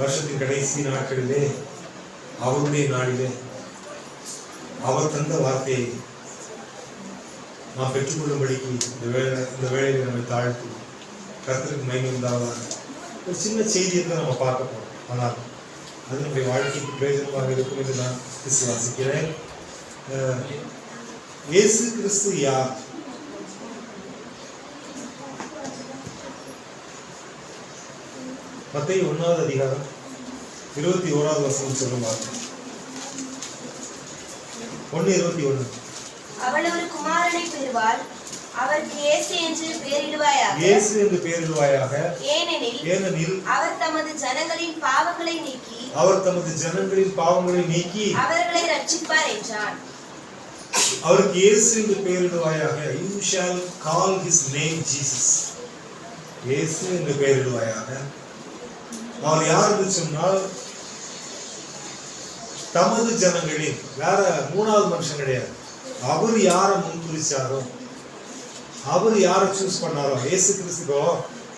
வருஷத்தின் கடைசி நாட்களிலே அவருடைய நாளிலே அவர் தந்த வார்த்தையை நாம் பெற்றுக்கொள்ளும்படிக்கு இந்த வேலை இந்த வேலையை நம்மை தாழ்த்தி கருத்துக்கு மயங்கி உண்டாவதாக ஒரு சின்ன செய்தியை தான் நம்ம பார்க்க போறோம். ஆனால் அது நம்முடைய வாழ்க்கைக்கு பிரயோஜனமாக இருக்கும் என்று நான் விசுவாசிக்கிறேன். இயேசு கிறிஸ்து யார்? மத்திய ஒன்றாவது அதிகாரம் இருபத்தி ஓராவது வசனம் சொல்லுவாங்க ஒன்று இருபத்தி ஒன்று அவள் ஒரு குமாரனை பெறுவாள். அவருக்கு இயேசு என்று பெயரிடுவாயாக. இயேசு என்று பெயரிடுவாயாக. ஏனெனில் ஏனெனில் அவர் தமது ஜனங்களின் பாவங்களை நீக்கி அவர் தமது ஜனங்களின் பாவங்களை நீக்கி அவர்களை ரட்சிப்பார் என்றான். அவருக்கு இயேசு என்று பெயரிடுவாயாக. You shall call his name Jesus Yesu என்று பெயரிடுவாயாக. அவர் யார் சொன்னால் தமது ஜனங்களின் வேற மூணாவது மனுஷன் கிடையாது. அவர் யாரை முன்குறிச்சாரோ அவர் யாரை சூஸ் பண்ணாரோ இயேசு கிறிஸ்துக்கோ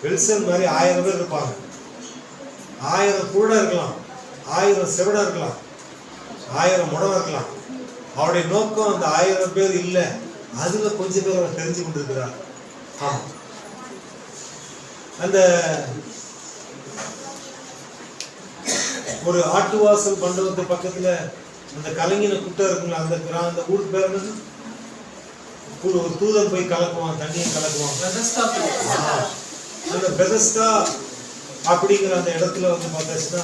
வெல்சன் மாதிரி ஆயிரம் பேர் இருப்பாங்க. ஆயிரம் கூட இருக்கலாம் ஆயிரம் செவடா இருக்கலாம் ஆயிரம் முடம் இருக்கலாம். அவருடைய நோக்கம் அந்த ஆயிரம் பேர் இல்லை. அதுல கொஞ்சம் பேர் அவர் தெரிஞ்சு கொண்டிருக்கிறார். அந்த ஒரு ஆட்டுவாசல் மண்டபத்து பக்கத்துல அந்த கலங்கின குட்டை இருக்குங்களா அந்த கிரா அந்த ஊருக்கு பேர் என்னது? ஒரு தூதன் போய் கலக்குவான் தண்ணியை கலக்குவான். அந்த பெதஸ்டா அப்படிங்கிற அந்த இடத்துல வந்து பார்த்தாச்சுன்னா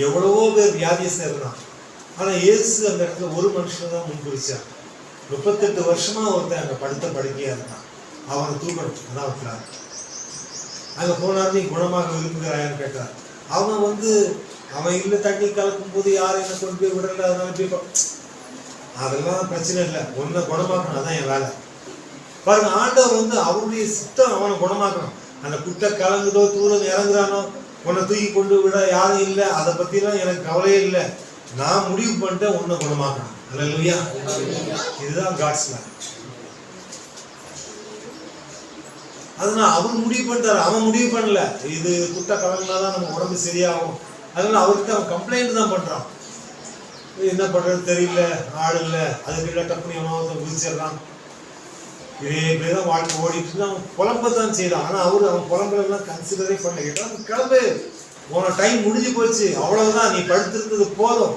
எவ்வளவோ பேர் வியாதியஸ்தர் இருந்தான் ஆனா இயேசு அந்த இடத்துல ஒரு மனுஷன் தான் முன்குறிச்சார் முப்பத்தெட்டு வருஷமா ஒருத்தன் அங்க படுத்த படுக்கையா இருந்தான். அவனை தூக்கணும் அதான் அங்க போனார் நீ குணமாக விரும்புகிறாயான்னு கேட்டார். அவன் வந்து அவன் இல்லை தண்ணி கலக்கும் போது யாரும் என்ன கொண்டு போய் விடல அதனால போய் அதெல்லாம் பிரச்சனை இல்லை. ஒன்றை குணமாக்கணும் அதான் என் வேலை. பாருங்க ஆண்டவர் வந்து அவருடைய சித்தம் அவனை குணமாக்கணும். அந்த குட்டை கலங்குதோ தூரம் இறங்குறானோ உன்னை தூக்கி கொண்டு விட யாரும் இல்லை அதை பற்றிலாம் எனக்கு கவலையே இல்லை. நான் முடிவு பண்ணிட்டேன் உன்னை குணமாக்கணும். அல்லையா இதுதான் காட்ஸ் அதனால் அவர் முடிவு பண்ணிட்டார் அவன் முடிவு பண்ணல. இது குட்டை கலங்கினாதான் நம்ம உடம்பு சரியாகும். அதனால் அவருக்கு அவன் கம்ப்ளைண்ட் தான் பண்ணுறான் என்ன பண்ணுறது தெரியல ஆள் இல்லை. அதுக்கு டப்புனு எவனோ ஒருத்தன் குதிச்சிடுறான். இதே இப்படியே தான் வாழ்க்கை ஓடிட்டு அவன் புலம்ப தான் செய்கிறான் ஆனால் அவர் அவன் புலம்பெல்லாம் கன்சிடரே பண்ண கேட்டான் கிளம்பு. உன டைம் முடிஞ்சு போச்சு. அவ்வளவுதான். நீ படுத்திருந்தது போதும்.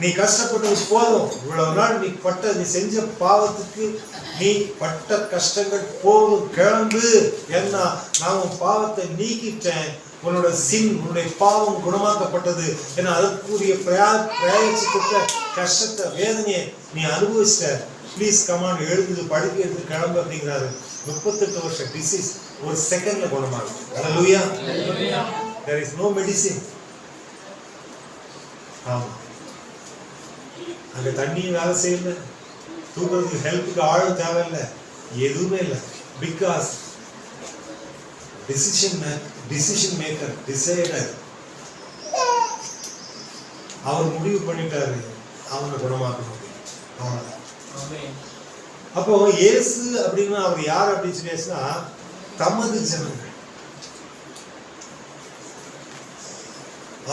நீ கஷ்டப்பட்டது போதும். இவ்வளவு நாள் நீ பட்ட நீ செஞ்ச பாவத்துக்கு நீ பட்ட கஷ்டங்கள் போதும். கிளம்பு. என்ன நான் உன் பாவத்தை நீக்கிட்டேன். உன்னோட சின் உன்னுடைய பாவம் குணமாக்கப்பட்டது. என அதற்குரிய பிரயா பிரயாச்சித்த கஷ்டத்தை வேதனையை நீ அனுபவிச்சிட்ட. ப்ளீஸ் கமான் எழுதுது படுக்கை எடுத்து கிளம்பு அப்படிங்கிறாரு. முப்பத்தெட்டு வருஷம் டிசீஸ் ஒரு செகண்ட்ல குணமாகும் ஹalleluya there is no medicine. ஆமா. அங்க தண்ணியும் வேலை செய்யல. தூக்குறதுக்கு ஹெல்ப்புக்கு ஆளும் தேவையில்லை. எதுவுமே இல்லை. Because decision decision maker decider அவர் முடிவு பண்ணிட்டாரு. அவனை குணமாக்கணும் அவ்வளவுதான். அப்போ இயேசு அப்படின்னா அவர் யார் அப்படின்னு சொல்லியாச்சுன்னா தமது ஜனங்கள்.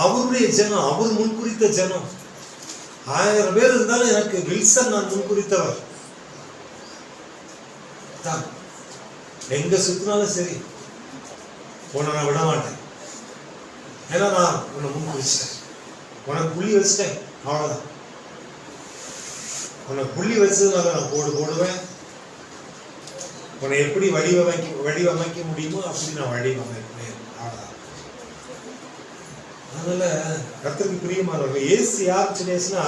அவருடைய ஜனம் அவர் முன்குறித்த ஜனம். ஆயிரம் பேர் இருந்தாலும் எனக்கு வில்சன் நான் முன்குறித்தவர். தான். எங்க சுத்தினாலும் சரி உன்னை நான் விட மாட்டேன். ஏன்னா நான் உன்னை முன்குறிச்சிட்டேன். உனக்கு புள்ளி வச்சிட்டேன் அவ்வளோதான் உன்னை புள்ளி வச்சதுனால நான் கோடு போடுவேன். உன்னை எப்படி வடிவமைக்க வடிவமைக்க முடியுமோ அப்படி நான் வடிவமைப்பேன். அதனால கத்துக்கு பிரியமானவர்கள் இயேசு யார் சொல்லியாச்சுன்னா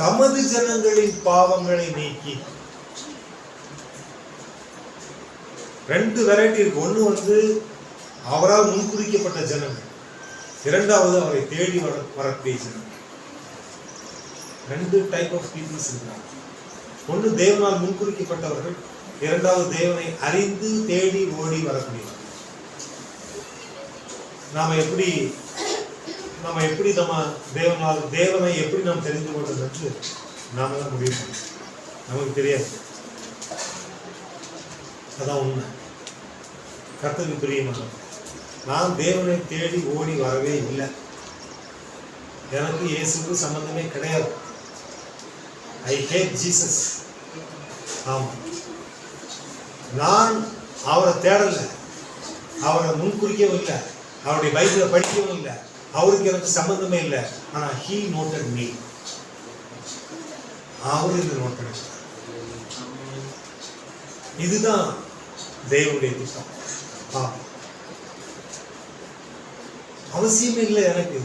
தமது ஜனங்களின் பாவங்களை நீக்கி. ரெண்டு வெரைட்டி இருக்கு. ஒன்று வந்து அவரால் முன்குறிக்கப்பட்ட ஜனங்கள். இரண்டாவது அவரை தேடி வர வரக்கூடிய ஜனங்கள். ரெண்டு டைப் ஆஃப் பீப்புள்ஸ் இருக்கிறாங்க ஒன்று தேவனால் முன்குறிக்கப்பட்டவர்கள் இரண்டாவது தேவனை அறிந்து தேடி ஓடி வரக்கூடியவர்கள். நாம எப்படி நம்ம எப்படி நம்ம தேவனால் தேவனை எப்படி நாம் தெரிந்து கொண்டது என்று நாம தான் முடிவு பண்ணணும் நமக்கு தெரியாது. அதான் உண்மை. கர்த்தருக்கு பிரியமானது நான் தேவனை தேடி ஓடி வரவே இல்லை. எனக்கு இயேசுக்கு சம்பந்தமே கிடையாது. ஐ ஹேட் ஜீசஸ் ஆமாம் நான் அவரை தேடலை. அவரை முன்குறிக்கவும் இல்லை. அவருடைய பைபிளை படிக்கவும் இல்லை. அவருக்கு எனக்கு சம்பந்தமே இல்லை. ஆனால் ஹீ நோட்டட் மீ அவர் இது நோட் பண்ணிட்டார். இதுதான் தேவனுடைய திட்டம். ஆமாம் அவசியமே இல்லை எனக்கு.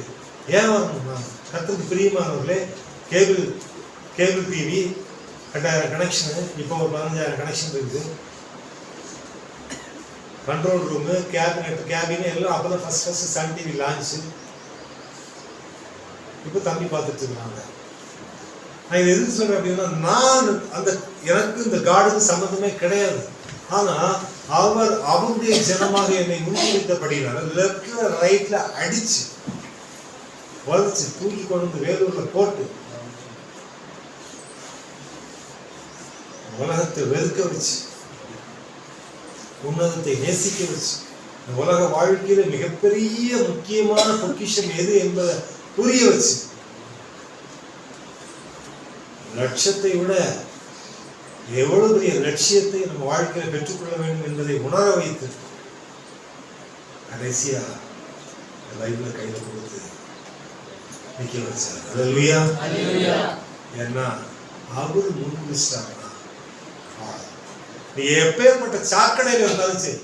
ஏன் வரணும்னா கத்துக்கு பிரியமானவர்களே கேபிள் கேபிள் டிவி ரெண்டாயிரம் கனெக்ஷனு இப்போ ஒரு பதினஞ்சாயிரம் கனெக்ஷன் இருக்குது. கண்ட்ரோல் ரூமு கேபினெட் கேபின் எல்லாம் அப்போ தான் first first Sun TV launch இப்போ தம்பி பார்த்துட்டு இருக்காங்க. நான் இதை எதுக்கு சொல்றேன் அப்படின்னா நான் அந்த எனக்கு இந்த காடுக்கு சம்மந்தமே கிடையாது. ஆனா அவர் அவருடைய ஜனமாக என்னை முன்வைத்தபடினால லெஃப்ட்ல ரைட்ல அடிச்சு வளைச்சு தூக்கி கொண்டு வந்து வேலூர்ல போட்டு உலகத்தை வெறுக்க வச்சு உன்னதத்தை நேசிக்க வச்சு உலக வாழ்க்கையில மிகப்பெரிய முக்கியமான பொக்கிஷம் எது என்பதை புரிய வச்சு. லட்சத்தை விட எவ்வளவு பெரிய லட்சியத்தை நம்ம வாழ்க்கையில பெற்றுக்கொள்ள வேண்டும் என்பதை உணர வைத்து கடைசியா லைஃப்ல கையில கொடுத்து நிக்க வச்சார். அல்லேலூயா ஏன்னா அவர் முன்குறிச்சிட்டாங்கன்னா நீ எப்பேற்பட்ட சாக்கடையில இருந்தாலும் சரி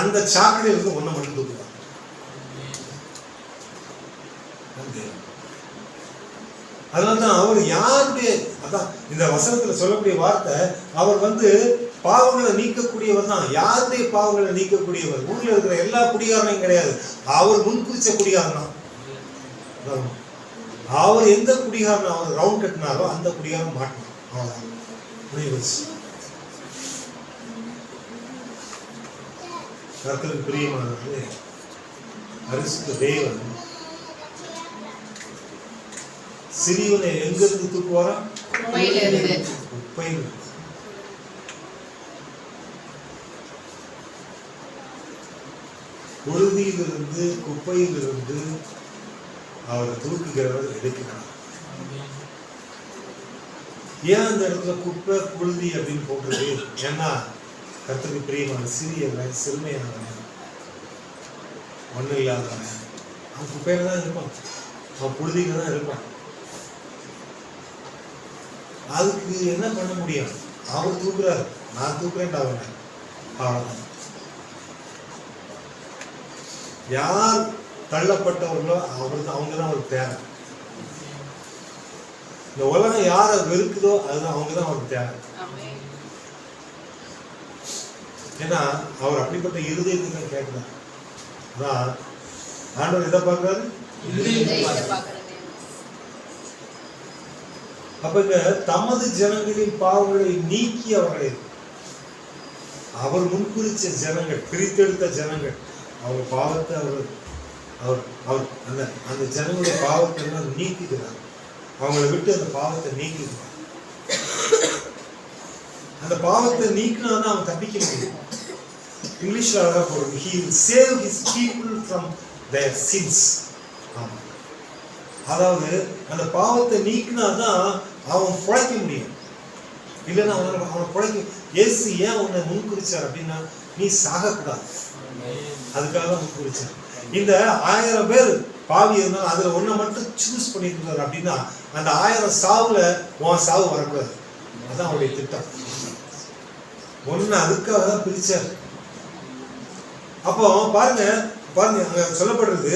அந்த சாக்கடையில இருந்து ஒண்ணு மட்டும் தூக்குவான் தேவன். அதனால தான் அவர் யாருடைய அதான் இந்த வசனத்தில் சொல்லக்கூடிய வார்த்தை அவர் வந்து பாவங்களை நீக்கக்கூடியவர் தான். யாருடைய பாவங்களை நீக்கக்கூடியவர்? ஊரில் இருக்கிற எல்லா குடிகாரனையும் கிடையாது. அவர் முன்குறிச்ச குடிகாரன் தான். அவர் எந்த குடிகாரன் அவர் ரவுண்ட் கட்டினாரோ அந்த குடிகாரம் மாட்டினார் அவ்வளோதான் முடிவு வச்சு. கர்த்தருக்கு பிரியமானவர்களே தேவன் சிறியவனை எங்கிருந்து தூக்குவாரா குப்பையிலிருந்து. குப்பையில் புழுதியிலிருந்து குப்பையிலிருந்து அவர் தூக்குகிறவர் எடுக்கிறார். ஏன் அந்த இடத்துல குப்பை புழுதி அப்படின்னு போட்டிருக்கு ஏன்னா கர்த்தருக்கு பிரியமான சிறியவன் சிறுமையானவன் ஒன்றும் இல்லாதவன் அவன் குப்பையில தான் இருப்பான். அவன் புழுதியில தான் இருப்பான். அதுக்கு என்ன பண்ண முடியும்? அவர் தூக்குறாரு. நான் தூக்குறேன் அவனை. அவ்வளவுதான். யார் தள்ளப்பட்டவர்களோ அவர் தான் அவங்க தான் ஒரு தேவை. இந்த உலகம் யாரை வெறுக்குதோ அதுதான் அவங்க தான் அவருக்கு தேவை. ஏன்னா அவர் அப்படிப்பட்ட இருதயத்தை தான் கேட்கிறார். அதான் ஆண்டவர் எதை பார்க்குறாரு. அப்ப தமது ஜனங்களின் பாவங்களை நீக்கி அவர்களை அவர் முன்குறிச்ச ஜனங்கள் பிரித்தெடுத்த ஜனங்கள் அவங்க பாவத்தை அவர் அவர் அவர் அந்த அந்த ஜனங்களுடைய பாவத்தை எல்லாம் நீக்கிக்கிறார். அவங்கள விட்டு அந்த பாவத்தை நீக்கிக்கிறார். அந்த பாவத்தை நீக்கினா தான் அவன் தப்பிக்க முடியும். இங்கிலீஷ்ல அழகா போடுறது he will save his people from their sins அதாவது அந்த பாவத்தை நீக்கினா தான் அவன் பிழைக்க முடியும் இல்லைன்னா அவனை அவனை பிழைக்க இயேசு ஏன் உன்னை முன்குறிச்சார் அப்படின்னா நீ சாகக்கூடாது. அதுக்காக முன்குறிச்சார். இந்த ஆயிரம் பேர் பாவி இருந்தாலும் அதில் ஒன்றை மட்டும் சூஸ் பண்ணியிருந்தார் அப்படின்னா அந்த ஆயிரம் சாவில் உன் சாவு வரக்கூடாது. அதான் அவருடைய திட்டம். ஒன்று அதுக்காக தான் பிரிச்சார். அப்போ பாருங்க பாருங்க அங்கே சொல்லப்படுறது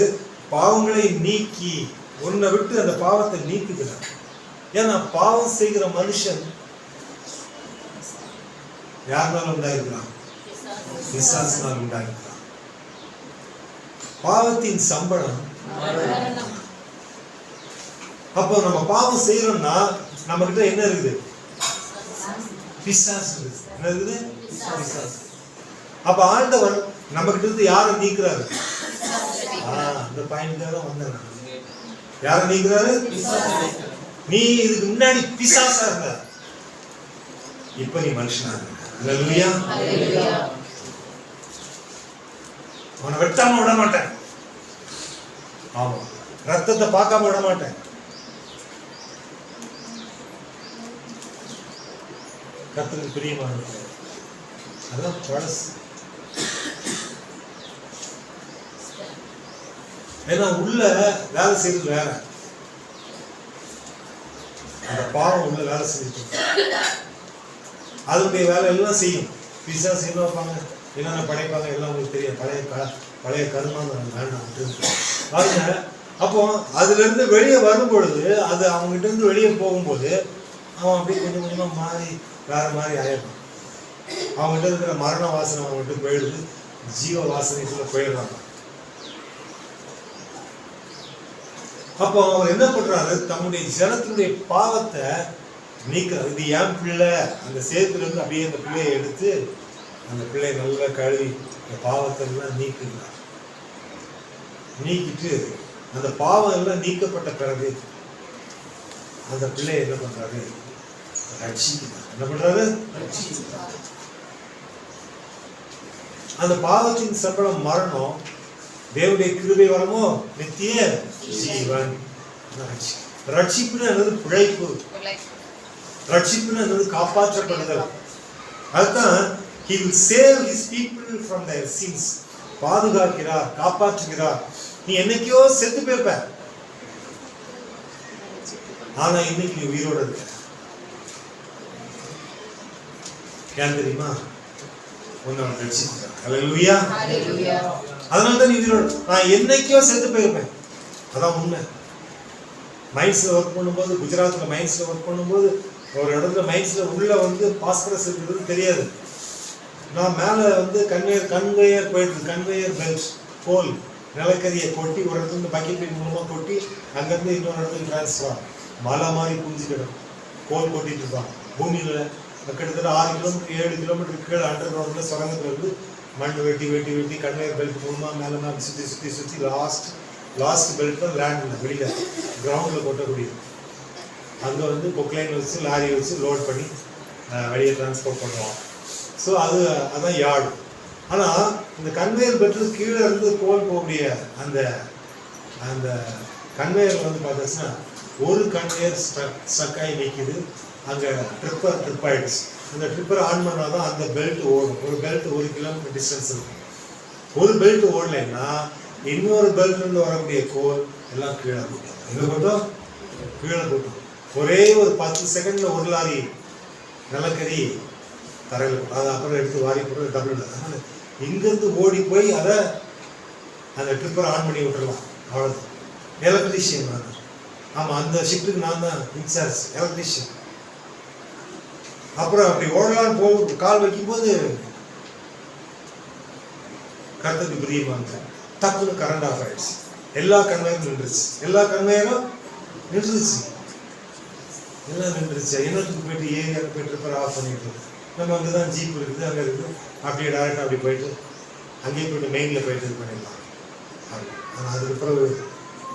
பாவங்களை நீக்கி உன்னை விட்டு அந்த பாவத்தை நீக்குகிறார். ஏன்னா பாவம் செய்கிற மனுஷன் யாருனால உண்டாயிருக்கிறான்? பிசாசினால் உண்டாயிருக்கிறான். பாவத்தின் சம்பளம். அப்போ நம்ம பாவம் செய்யறோம்னா நம்ம கிட்ட என்ன இருக்குது? பிசாசு என்ன இருக்குது? பிசாசு. அப்ப ஆண்டவர் நம்ம கிட்ட இருந்து யாரை நீக்கிறாரு? அந்த பாயிண்ட் தான் வந்தேன். யாரை நீக்கிறாரு. நீ இதுக்கு முன்னாடி பிசாசா இருந்த. இப்ப நீ மனுஷனா இருக்க. அல்லேலூயா அல்லேலூயா. அவனை வெட்டாம விட மாட்டேன். ஆமா. ரத்தத்தை பார்க்காம விட மாட்டேன். கத்துக்கு பிரியமானது அதான் பழசு. ஏன்னா உள்ள வேலை செய்யறது வேற அந்த பாவம் உள்ள வேலை செஞ்சுட்டு இருக்கு. அதனுடைய வேலை எல்லாம் செய்யும். பிசா செய்ய வைப்பாங்க என்னென்ன படைப்பாங்க எல்லாம் உங்களுக்கு தெரியும். பழைய க பழைய கருமா வேண்டாம் பாருங்க அப்போ அதுலேருந்து வெளியே வரும் பொழுது அது அவங்ககிட்ட இருந்து வெளியே போகும்போது அவன் அப்படியே கொஞ்சம் கொஞ்சமாக மாறி வேற மாதிரி ஆயிடுறான். அவங்ககிட்ட இருக்கிற மரண வாசனை அவங்ககிட்ட போயிடுது. ஜீவ வாசனைக்குள்ள போயிடுறாங்க. அப்போ அவர் என்ன பண்றாரு? தம்முடைய ஜனத்தினுடைய பாவத்தை நீக்கிறார் இது என் பிள்ளை. அந்த சேத்துல இருந்து அப்படியே அந்த பிள்ளையை எடுத்து அந்த பிள்ளையை நல்லா கழுவி அந்த பாவத்தை எல்லாம் நீக்குகிறார். நீக்கிட்டு அந்த பாவம் எல்லாம் நீக்கப்பட்ட பிறகு அந்த பிள்ளையை என்ன பண்றாரு? ரட்சிக்கிறார். என்ன பண்றாரு? அந்த பாவத்தின் சம்பளம் மரணம். தேவனுடைய கிருபை வரமோ? நித்திய ஜீவன். ரட்சிப்புன்னு என்னது? பிழைப்பு. ரட்சிப்புன்னு என்னது? காப்பாற்றப்படுதல். அதுதான் he will save his people from their sins பாதுகாக்கிறார் காப்பாற்றுகிறார். நீ என்னைக்கோ செத்து போயிருப்ப ஆனா இன்னைக்கு நீ உயிரோட இருக்க. ஏன் தெரியுமா? உன்னை அவன் ரட்சிக்கிறார் அதனால தான் நீ உயிரோட நான் என்னைக்கோ செத்து போயிருப்பேன். அதான் உண்மை. மைன்ஸில் ஒர்க் பண்ணும்போது குஜராத்தில் மைன்ஸில் ஒர்க் பண்ணும்போது ஒரு இடத்துல மைன்ஸில் உள்ளே வந்து பாஸ்கரஸ் இருக்கிறது தெரியாது. நான் மேலே வந்து கன்வேயர் கன்வேயர் போயிட்டு கன்வேயர் பெல்ட் கோல் நிலக்கரியை கொட்டி ஒரு இடத்துல பக்கெட் மூலமாக கொட்டி அங்கேருந்து இன்னொரு இடத்துக்கு ட்ரான்ஸ்ஃபர் மலை மாதிரி குஞ்சுக்கிடும் கோல் கொட்டிட்டு இருப்பான். பூமியில் கிட்டத்தட்ட ஆறு கிலோமீட்டர் ஏழு கிலோமீட்டர் கீழே அண்டர் கிரவுண்டில் சுரங்கத்தில் இருந்து மண் வெட்டி வெட்டி வெட்டி கன்வேயர் பெல்ட் மூலமாக மேலே மேலே சுற்றி சுற்றி சுற்றி லாஸ்ட் லாஸ்ட் பெல்ட் தான் லேண்டில் வெளியில் கிரவுண்டில் கொட்டக்கூடியது அங்கே வந்து கொக்லைன் வச்சு லாரி வச்சு லோட் பண்ணி வெளியே டிரான்ஸ்போர்ட் பண்ணுவோம். ஸோ அது அதான் யார்டு ஆனால் இந்த கன்வேயர் பெல்ட்டு கீழே இருந்து கோல் போகக்கூடிய அந்த அந்த கன்வேயர் வந்து பார்த்தாச்சுன்னா ஒரு கன்வேயர் ஸ்ட்ரக் ஸ்டக்காகி ஆகி நிற்கிது அங்கே ட்ரிப்பர் ட்ரிப் ஆகிடுச்சு அந்த ட்ரிப்பர் ஆன் பண்ணால் தான் அந்த பெல்ட் ஓடும். ஒரு பெல்ட் ஒரு கிலோமீட்டர் டிஸ்டன்ஸ் இருக்கும். ஒரு பெல்ட் ஓடலைன்னா இன்னொரு பெல்ட்லேருந்து வரக்கூடிய கோல் எல்லாம் கீழே போட்டோம் எங்கே போட்டோம்? கீழே போட்டோம். ஒரே ஒரு பத்து செகண்டில் ஒரு லாரி நிலக்கரி தரையில் போட்டோம் அதை அப்புறம் எடுத்து வாரி போட்டு டபுள் அதனால் இங்கேருந்து ஓடி போய் அதை அந்த ட்ரிப்பரை ஆன் பண்ணி விட்டுறலாம். அவ்வளோதான் எலக்ட்ரிஷியன் நான் ஆமாம் அந்த ஷிஃப்ட்டுக்கு நான் தான் இன்சார்ஜ் எலக்ட்ரிஷியன் அப்புறம் அப்படி ஓடலான்னு போ கால் வைக்கும்போது கருத்துக்கு பிரியமாங்க டக்குன்னு கரண்ட் ஆஃப் ஆயிடுச்சு. எல்லா கன்வேயரும் நின்றுச்சு. எல்லா கன்வேயரும் நின்றுச்சு. எல்லாம் நின்றுச்சு. இன்னொருத்துக்கு போயிட்டு ஏரியாவுக்கு போயிட்டு இருப்பார் ஆஃப் பண்ணிட்டு நம்ம அங்கே தான் ஜீப் இருக்குது அங்கே இருக்குது. அப்படியே டேரெக்டாக அப்படி போயிட்டு அங்கேயே போயிட்டு மெயினில் போயிட்டு இது பண்ணிடலாம். ஆனால் அதுக்கு பிறகு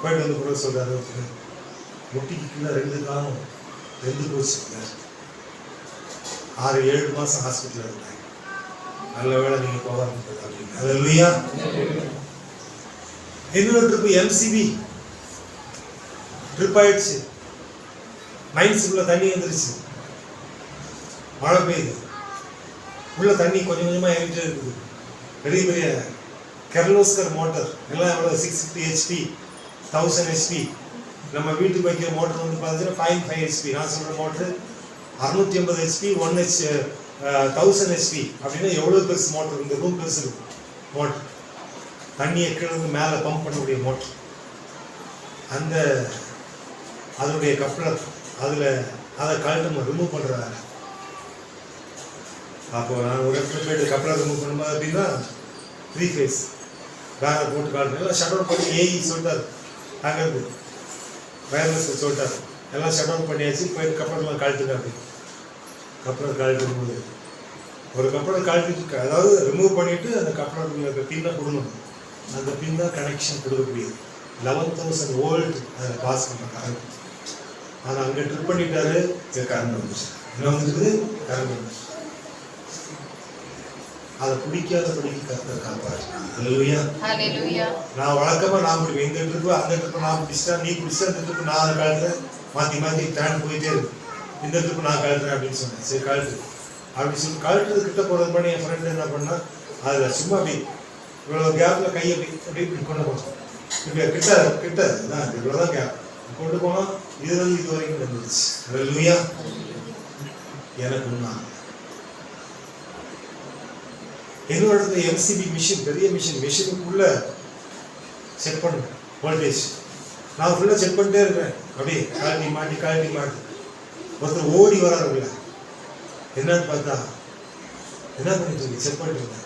போயிட்டு வந்து பிறகு சொல்கிறாரு முட்டிக்கு கீழே ரெண்டு காலம் ரெண்டு போச்சு. ஆறு ஏழு மாதம் ஹாஸ்பிட்டலில் இருந்தாங்க. நல்ல வேலை நீங்கள் போக அப்படின்னு. அது இல்லையா இன்னொரு ட்ரிப்பு எம்சிபி ட்ரிப் ஆயிடுச்சு. மைன்ஸுக்குள்ள தண்ணி வந்துருச்சு. மழை பெய்யுது. உள்ள தண்ணி கொஞ்சம் கொஞ்சமாக இறங்கிட்டே இருக்குது. பெரிய பெரிய கெர்லோஸ்கர் மோட்டர். எல்லாம் எவ்வளோ six fifty HP thousand HP நம்ம வீட்டுக்கு வைக்கிற மோட்டர் வந்து பார்த்தீங்கன்னா ஃபைவ் ஃபைவ் ஹெச்பி நான் சொல்கிற மோட்டர் அறுநூத்தி ஐம்பது HP one H thousand HP அப்படின்னா எவ்வளோ பெருசு மோட்டர் இந்த ரூம் பெருசு இருக்கும். மோட்டர் தண்ணியை கீழே மேலே பம்ப் பண்ணக்கூடிய மோட்டர் அந்த அதனுடைய கப்ளர் அதில் அதை கழட்டும் ரிமூவ் பண்ணுற வேலை. அப்போ நான் ஒரு இடத்துல போயிட்டு கப்ளர் ரிமூவ் பண்ணும்போது அப்படின்னா த்ரீ ஃபேஸ் வேலை போட்டு காட்டணும் ஷட்டர் போட்டு அவுட் சொல்லிட்டார் ஏஇ சொல்லிட்டாரு. அங்கேருந்து வயர்லெஸ் சொல்லிட்டாரு. எல்லாம் அவுட் பண்ணியாச்சு போயிட்டு கப்ளர்லாம் கழட்டுங்க அப்படி? கப்ளர் கழட்டும் போது. ஒரு கப்ளர் கழட்டிட்டு அதாவது ரிமூவ் பண்ணிட்டு அந்த கப்ளர் பின்னை கொடுக்கணும். அந்த பின் தான் கனெக்ஷன் கொடுக்கக்கூடியது. லெவன் தௌசண்ட் வோல்ட் அதில் பாஸ் பண்ண கரண்ட் ஆனால் அங்கே ட்ரிப் பண்ணிட்டாரு கரண்ட் வந்துச்சு என்ன வந்துருக்குது? கரண்ட் வந்துச்சு அதை பிடிக்காதபடிக்கு கர்த்தர் காப்பாற்றினார் ஹalleluya. ஹalleluya. நான் வழக்கமா நான் பிடிப்பேன். இந்த ட்ரிப்பு அந்த ட்ரிப்பு நான் பிடிச்சிட்டா நீ பிடிச்சிட்டா இந்த ட்ரிப்பு நான் அதை கழுத்துறேன் மாத்தி மாத்தி டேன் போயிட்டே இருக்கு. இந்த நான் கழட்டுறேன் அப்படின்னு சொன்னேன். சரி கழட்டு. அப்படின்னு சொல்லி கழட்டுறது கிட்ட போறது பண்ணி என் ஃப்ரெண்ட் என்ன பண்ணா அதுல சும்மா அப்படி இவ்வளவு கேப்ல கையை அப்படி அப்படி இப்படி கொண்டு போனோம் இப்படி கிட்ட கிட்ட தான் இவ்வளவுதான் கேப் கொண்டு போனோம் இதுல இது வரைக்கும் வந்துருச்சு ஹalleluya. எனக்கு ஒண்ணா. என்னோட எம்சிபி மிஷின் பெரிய மிஷின் மிஷினுக்குள்ள செட் பண்ணுங்க. வோல்டேஜ் நான் ஃபுல்லாக செக் பண்ணிட்டே இருக்கிறேன். அப்படியே காலி மாட்டி காலி மாட்டி ஒருத்தர் ஓடி வராரு என்னன்னு பார்த்தா என்ன பண்ணிட்டு இருக்கு? செக் பண்ணிட்டு இருந்தேன்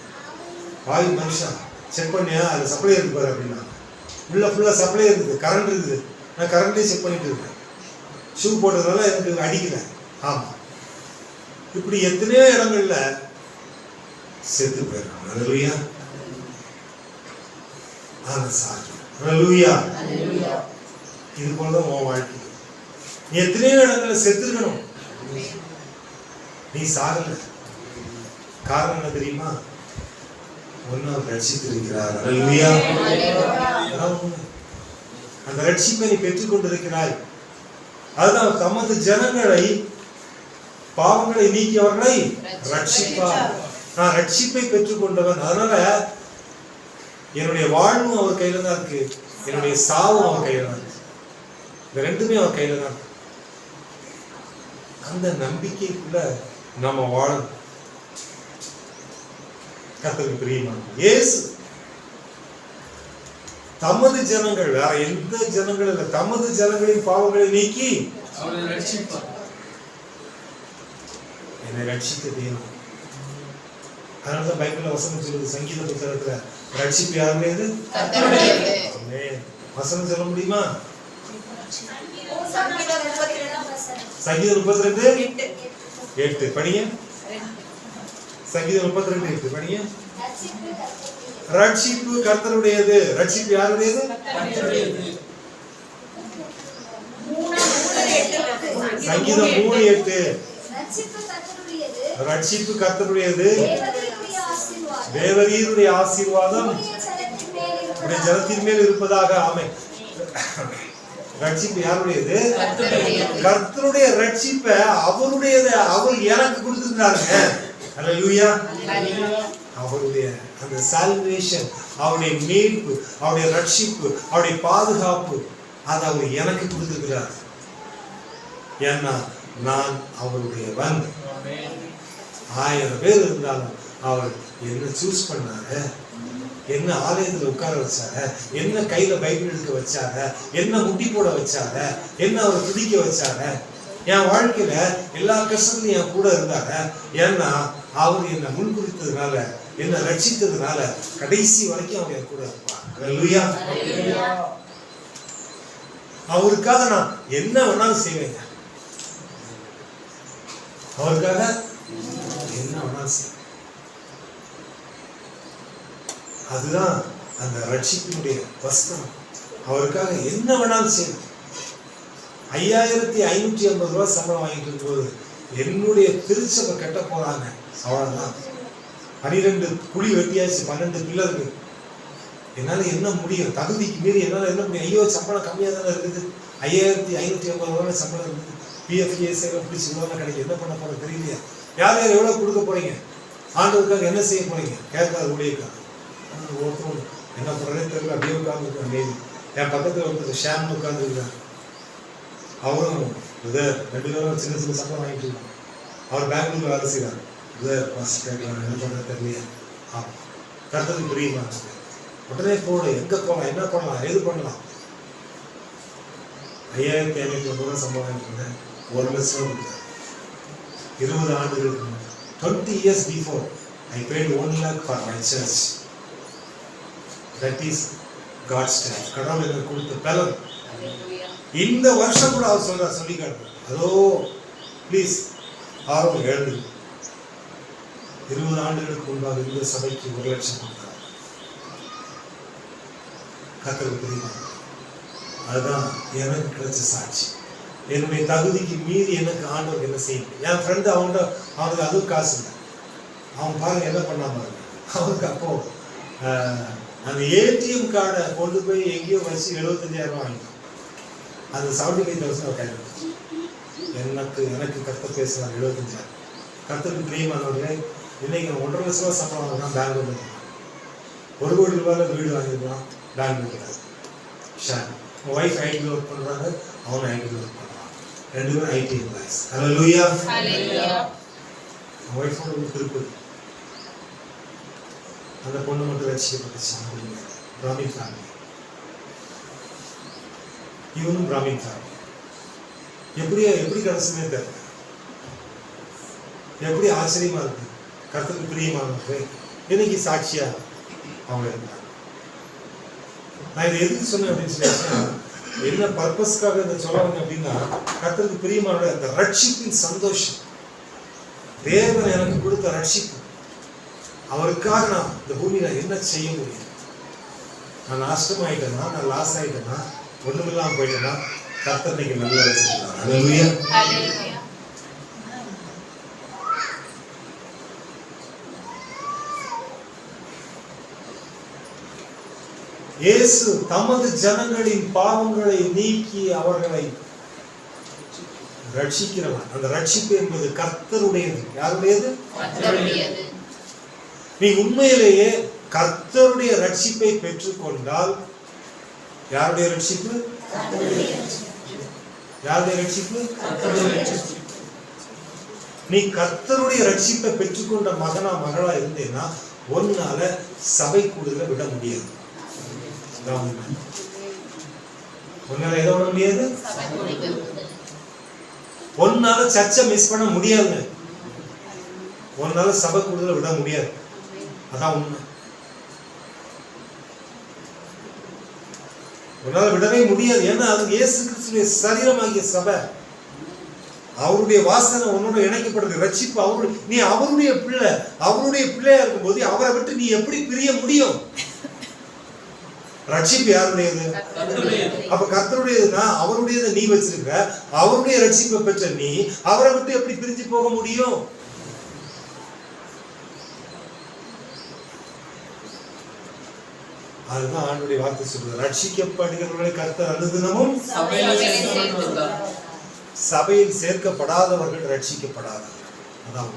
பாவி மனுஷா செக் பண்ணியா? அது சப்ளை இருக்கு பாரு அப்படின்னா. உள்ள ஃபுல்லாக சப்ளை இருக்குது கரண்ட் இருக்குது. நான் கரண்ட்லேயே செக் பண்ணிட்டு இருக்கேன். ஷூ போட்டதுனால எனக்கு அடிக்கல. ஆமாம் இப்படி எத்தனையோ இடங்கள்ல செத்து போயிடறாங்க. ஹalleluya ஆன சாட்சி. ஹalleluya இது போல தான் உன் வாழ்க்கை. நீ எத்தனையோ இடங்கள்ல செத்துருக்கணும். நீ சாகல. காரணம் என்ன தெரியுமா? ஒன்னு ரட்சித்திருக்கிறார். உண்மை. அந்த ரட்சிப்பை நீ பெற்றுக் கொண்டிருக்கிறாய். அதுதான் தமது ஜனங்களை பாவங்களை நீக்கியவர்களை ரட்சிப்பார். நான் ரட்சிப்பை பெற்றுக்கொண்டவன் அதனால என்னுடைய வாழ்வும் அவர் கையில தான் இருக்கு. என்னுடைய சாவும் அவர் கையில தான் இந்த ரெண்டுமே அவர் கையில தான். அந்த நம்பிக்கைக்குள்ள நம்ம வாழணும். கர்த்தருக்கு பிரியமா இயேசு. தமது ஜனங்கள் வேற எந்த ஜனங்கள் இல்லை. தமது ஜனங்களின் பாவங்களை நீக்கி என்னை ரட்சித்த தெய்வம் அதனால தான் பைபிள்ல வசனம் சொல்லுது சங்கீத புத்தகத்துல ரட்சிப்பு ஆமென். வசனம் சொல்ல முடியுமா? சங்கீதம் முப்பத்தி ரெண்டு எட்டு. படிங்க. சங்கீதம் முப்பத்தி ரெண்டு எட்டு. படிங்க. ரட்சிப்பு கர்த்தருடையது. ரட்சிப்பு யாருடையது? கர்த்தருடையது. மூணு எட்டு இருக்கு. சங்கீதம் மூணு எட்டு. ரட்சிப்பு கர்த்தருடையது. ரட்சிப்பு கர்த்தருடையது. தேவனுடைய ஆசீர்வாதம். தேவரீருடைய ஆசீர்வாதம். ஜனத்தின் மேல் இருப்பதாக. ஆமை ரட்சிப்பு யாருடையது? கர்த்தருடைய ரட்சிப்பை அவருடையத. அவர் எனக்கு கொடுத்துருந்தாருங்க அவருடைய அந்த சால்வேஷன் அவருடைய மீட்பு அவருடைய ரட்சிப்பு அவருடைய பாதுகாப்பு அதை அவர் எனக்கு கொடுத்துருக்கிறார். ஏன்னா நான் அவருடையவன். ஆயிரம் பேர் இருந்தாலும் அவர் என்ன சூஸ் பண்ணாரு? என்ன ஆலயத்துல உட்கார வச்சாங்க? என்ன கையில பைபிள் எடுக்க வச்சாங்க? என்ன முட்டி போட வச்சாங்க? என்ன அவர் துதிக்க வச்சாங்க? என் வாழ்க்கையில எல்லா கஷ்டத்துலையும் என் கூட இருந்தாங்க. ஏன்னா அவர் என்னை முன்குறித்ததுனால என்னை ரட்சித்ததுனால கடைசி வரைக்கும் அவர் என் கூட இருப்பாங்க அவருக்காக நான் என்ன வேணாலும் செய்வேங்க. அவருக்காக என்ன வேணாலும் செய்வேன். அதுதான் அந்த ரட்சிப்பினுடைய வஸ்திரம். அவருக்காக என்ன வேணாலும் செய்வேன் ஐயாயிரத்தி ஐநூற்றி ஐம்பது ரூபா சம்பளம் வாங்கிட்டு இருக்கும்போது என்னுடைய திருச்சபை கட்ட போறாங்க. அவ்வளவுதான். பனிரெண்டு குழி வெட்டியாச்சு பன்னெண்டு பில்லருக்கு என்னால என்ன முடியும்? தகுதிக்கு மீறி என்னால என்ன முடியும்? ஐயோ சம்பளம் கம்மியாக தானே இருக்குது. ஐயாயிரத்தி ஐநூத்தி ஐம்பது ரூபாய் சம்பளம் இருக்குது. பிஎஃப் ஏசிஎல்லாம் பிடிச்சி இவ்வளோ கிடைக்கும் என்ன பண்ண போறது தெரியலையா? யார் யார் எவ்வளோ கொடுக்க போறீங்க? ஆண்டவருக்காக என்ன செய்ய போறீங்க? கேட்காத ஊழியக்காக ஒருத்தரும் என்ன பண்றதே தெரியல அப்படியே உட்காந்துருக்கேன் டெய்லி என் பக்கத்தில் ஒருத்தர் ஷாம்னு உட்காந்துருக்கார் அவரும் இது ரெண்டு பேரும் சின்ன சின்ன சம்பளம் வாங்கிட்டு இருக்காங்க. அவர் பெங்களூர்ல வேலை செய்கிறார் இது பஸ் கேட்கலாம் என்ன பண்ணுறது தெரியலையே. ஆ கருத்துக்கு புரியுமா? உடனே போகணும் எங்கே போகலாம் என்ன பண்ணலாம்? எது பண்ணலாம்? ஐயாயிரத்தி ஐநூற்றி ஐம்பது ரூபா சம்பளம் வாங்கிட்டு ஒரு லட்சம் ரூபா இருபது ஆண்டுகளுக்கு முன்னாடி twenty years before I had one lakh for my church that is God's staff கடவுள் எனக்கு கொடுத்த பலன். இந்த வருஷம் கூட அவர் சொல்றார் சொல்லி காட்டுறேன் அதோ ப்ளீஸ் ஆர்வம் எழுது இருபது ஆண்டுகளுக்கு முன்பாக இந்த சபைக்கு ஒரு லட்சம் கொடுத்தார். கத்தருக்கு தெரியுமா? அதுதான் எனக்கு கிடைச்ச சாட்சி. என்னுடைய தகுதிக்கு மீறி எனக்கு ஆண்டவர் என்ன செய்யணும்? என் ஃப்ரெண்டு அவன்கிட்ட அவனுக்கு அதுவும் காசு இல்லை. அவன் பாருங்க என்ன பண்ணாம அவனுக்கு அப்போ அந்த ஏடிஎம் கார்டை கொண்டு போய் எங்கேயோ வச்சு எழுபத்தஞ்சாயிரம் ரூபாய் வாங்கிட்டான் அந்த செவன்டி ஃபைவ் தௌசண்ட் கொடுத்துச்சு. எனக்கு எனக்கு கர்த்தர் பேசுவார் எழுபத்தஞ்சாயிரம். கர்த்தருக்கு பிரியமானவர்களே இன்னைக்கு ஒன்றரை லட்ச ரூபா சம்பளம் வாங்குறான் பெங்களூர்ல இருக்கான். ஒரு கோடி ரூபாயில வீடு வாங்கிருக்கான் பெங்களூர்ல ஷான் உன் ஒய்ஃப் ஐடி ஒர்க் பண்றாங்க அவன் ஐடி ஒர்க் பண்றான். ரெண்டு பேரும் ஐடி எம்ப்ளாயிஸ் ஹலோ லூயா. ஒய்ஃபோட திருப்பதி. அந்த பொண்ணு மட்டும் ரசிக்கப்பட்டுச்சு அந்த குடும்பம். பிராமின் ஃபேமிலி இவனும் பிராமின் ஃபேமிலி எப்படி எப்படி கிடைச்சதுன்னே தெரியல எப்படி ஆச்சரியமா இருக்கு. கருத்துக்கு பிரியமானது இன்னைக்கு சாட்சியா அவங்க இருந்தாங்க? நான் இதை எதுக்கு சொன்னேன் அப்படின்னு சொல்லி என்ன பர்பஸ்க்காக இதை சொல்ல அப்படின்னா கர்த்தருக்கு பிரியமான அந்த ரட்சிப்பின் சந்தோஷம். தேவன் எனக்கு கொடுத்த ரட்சிப்பு. அவருக்காக நான் இந்த பூமியில என்ன செய்ய முடியும்? நான் நஷ்டமாயிட்டேனா நான் லாஸ் ஆயிட்டேனா? ஒண்ணுமில்லாம போயிட்டேனா? கர்த்தர் இன்னைக்கு நல்ல வச்சிருக்காங்க இயேசு தமது ஜனங்களின் பாவங்களை நீக்கி அவர்களை ரட்சிக்கிறவர். அந்த ரட்சிப்பு என்பது கர்த்தருடையது. யாருடையது? நீ உண்மையிலேயே கர்த்தருடைய ரட்சிப்பை பெற்றுக்கொண்டால் யாருடைய ரட்சிப்பு? யாருடைய ரட்சிப்பு? நீ கர்த்தருடைய ரட்சிப்பை பெற்றுக்கொண்ட மகனா மகளா இருந்தேன்னா ஒன்னால சபை கூடுதல விட முடியாது. ஒன்னால எதை விட முடியாது? ஒன்னால சர்ச்சை மிஸ் பண்ண முடியாதுங்க. ஒன்னால சபை கூடுதல விட முடியாது. அதான் உண்மை. உன்னால விடவே முடியாது. ஏன்னா அது இயேசு கிறிஸ்துடைய சரீரமாகிய சபை. அவருடைய வாசனை உன்னோட இணைக்கப்படுது. ரட்சிப்பு அவருடைய நீ அவருடைய பிள்ளை. அவருடைய பிள்ளையா இருக்கும்போது அவரை விட்டு நீ எப்படி பிரிய முடியும்? ரட்சிப்பு யாருடையது. அப்ப கர்த்தருடையதுன்னா அவருடையதை நீ வச்சிருக்க அவருடைய ரட்சிப்பை பெற்ற நீ அவரை விட்டு எப்படி பிரிஞ்சு போக முடியும்? அதுதான் ஆண்டுடைய வார்த்தை சொல்றது ரட்சிக்கப்படுகிறவர்களை கர்த்தர் அனுதினமும் சபையில சேர்க்கப்படாதவர்கள் ரட்சிக்கப்படாதவர்கள் அதான்.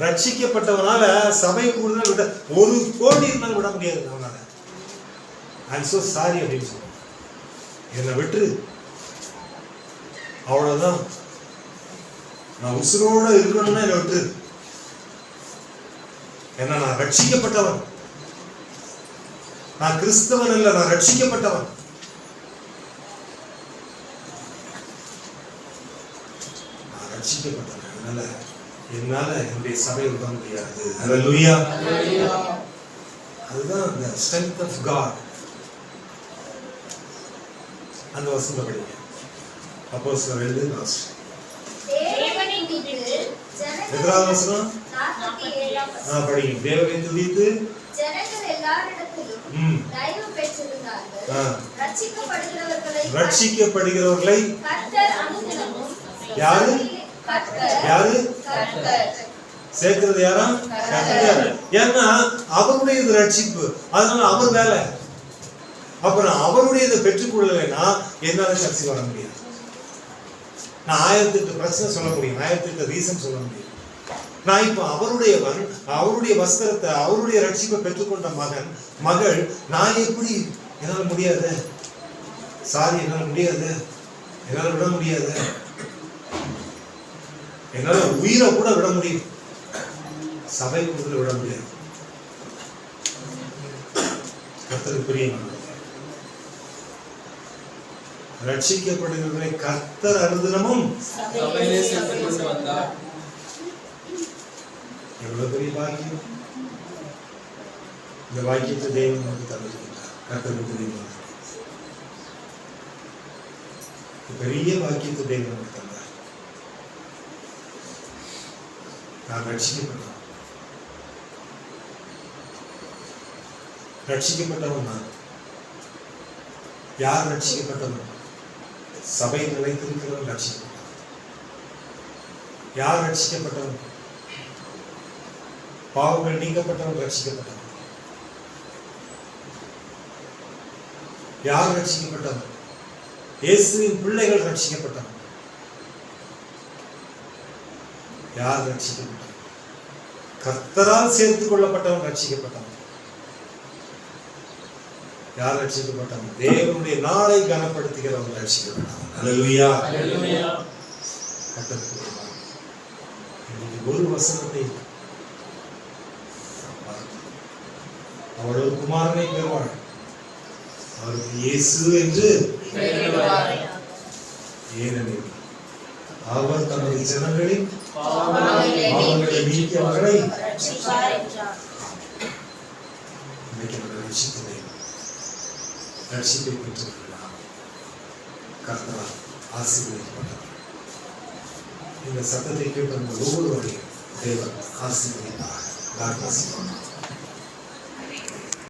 ரட்சிக்கப்பட்டவனால சபை கூடுதல் விட ஒரு கோடி இருந்தாலும் விட முடியாது அவனால ஐம் so சாரி அப்படின்னு சொல்லுவான் என்னை விட்டு அவ்வளவுதான். நான் உசுரோட இருக்கணும்னா என்னை விட்டு ஏன்னா நான் ரட்சிக்கப்பட்டவன். நான் கிறிஸ்தவன் இல்லை நான் ரட்சிக்கப்பட்டவன். நான் ரட்சிக்கப்பட்டவன். அதனால என்னால என்னுடைய சபை விட முடியாது. ஹalleluya அதுதான் அந்த ஸ்ட்ரென்த் ஆஃப் காட் அந்த வசந்த படிங்க அப்போ சார் எழுது லாஸ்ட் ஜனங்கள் வசனம்? ஆ. படிங்க. தேவனை துதித்து ஜனங்கள் எல்லாரிடத்திலும் ம். தயவு பெற்றிருந்தார்கள். ஆ. ரட்சிக்கப்படுகிறவர்களை ரட்சிக்கப்படுகிறவர்களை கர்த்தர் அனுதினமும் யாரு? யாரு? சேர்க்கிறது யாரா? கர்த்தர். ஏன்னா அவருடையது ரட்சிப்பு. அதனால அவர் வேலை. அப்ப நான் அவருடையதை பெற்றுக்கொள்ளலைன்னா என்னால சக்தி வர முடியாது. நான் ஆயிரத்தி எட்டு பிரச்சனை சொல்ல முடியும் ஆயிரத்தி எட்டு ரீசன் சொல்ல முடியும். நான் இப்போ அவருடைய அவருடைய வஸ்திரத்தை அவருடைய ரட்சிப்பை பெற்றுக்கொண்ட மகன் மகள் நான் எப்படி என்னால் முடியாது? சாரி என்னால் முடியாது. என்னால் விட முடியாது. என்னால் உயிரை கூட விட முடியும். சபை கூட விட முடியாது. கத்தருக்கு புரியுமா ரட்சிக்கப்படுகிறவர்களை கர்த்தர் அனுதினமும் எவ்வளவு பெரிய பாக்கியம்? இந்த வாக்கியத்தை தேவன் நமக்கு தந்திருக்கிறார். கர்த்தருக்கு பெரிய வாக்கியத்தை தேவன் நமக்கு தந்தார். நான் ரட்சிக்கப்பட்டவன். ரட்சிக்கப்பட்டவன் நான். யார் ரட்சிக்கப்பட்டவன்? சபை நிலைத்திருக்கிறவன் ரட்சிக்கப்பட்டவன் யார் ரட்சிக்கப்பட்டவன்? பாவங்கள் நீக்கப்பட்டவன் ரட்சிக்கப்பட்டவன். யார் ரட்சிக்கப்பட்டவன்? இயேசுவின் பிள்ளைகள் ரட்சிக்கப்பட்டவன். யார் ரட்சிக்கப்பட்டவன்? கர்த்தரால் சேர்த்துக் கொள்ளப்பட்டவன் ரட்சிக்கப்பட்டவன். யார் ரட்சிக்கப்பட்டவன் தேவனுடைய நாளை அல்லேலூயா. கர்த்தருக்கு பிரியமானவர்களே, இன்னைக்கு ஒரு வசனத்தை அவள் ஒரு குமாரனை பெறுவாள் அவருக்கு இயேசு என்று. ஏனெனில் அவர் தமது ஜனங்களின் பாவங்களை நீக்கி அவர்களை ரட்சிப்பார் என்றார். ரட்சிப்பை பெற்றிருக்கிறார் கர்த்தரால் ஆசீர்வதிக்கப்பட்டவர் இந்த சத்தத்தை கேட்ட ஒவ்வொருவரையும் தேவன் ஆசீர்வதித்தார் God bless you.